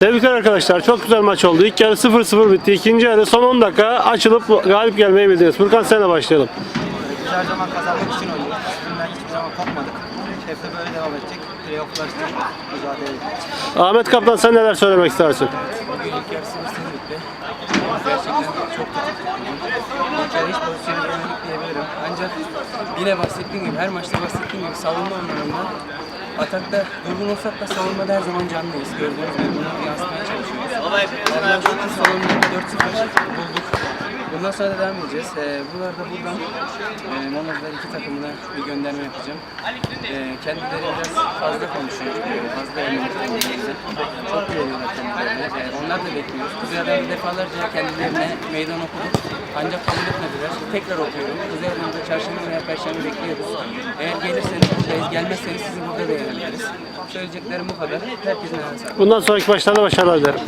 Tebrikler arkadaşlar. Çok güzel maç oldu. İlk yarı 0-0 bitti. İkinci yarı son 10 dakika açılıp galip gelmeyi bildiniz. Furkan senle başlayalım. Biz her zaman kazanmak için oynuyoruz. Bundan hiçbir zaman kopmadık. Hep de böyle devam edecek. Playoff'lar için mücadele edeceğiz. Ahmet Kaptan sen neler söylemek istersin? Bugün ilk yarısı bitti. bitti. Gerçekten çok kötü. İlk yarı hiç diyebilirim. Ancak yine bahsettiğim gibi, her maçta bahsettiğim gibi savunma anlamında atakta durgun olsak da savunmada her zaman canlıyız. Gördüğünüz gibi bunu yansıtmaya çalışıyoruz. Allah'a şükür savunmada 4-0 bulduk. Bundan sonra da devam edeceğiz. Ee, buralarda buradan e, Monozlar iki takımına bir gönderme yapacağım. Ee, kendileri biraz fazla konuşuyor. e, Fazla kendilerine. Çok güveniyorlar kendilerine. Onlar da bekliyoruz. Kuzey'den defalarca kendilerine meydan okuduk. Ancak kabul etmediler. Tekrar okuyorum. Kuzey'den çarşamba veya perşembe bekliyoruz. Eğer gelirseniz buradayız. Gelmezseniz sizi burada da eğleniriz. Söyleyeceklerim bu kadar. Ayağına sağlık. Bundan sonraki maçlarda başarılar dilerim.